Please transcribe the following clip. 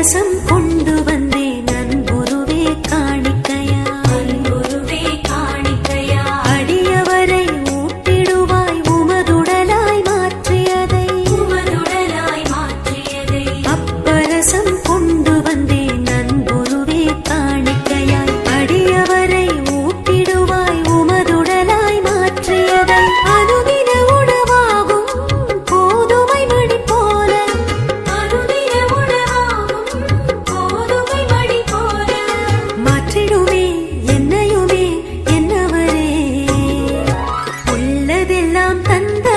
கலசம் கொண்டு மாற்றிடுமே என்னையுமே என்னவரே. உள்ளதெல்லாம் தந்த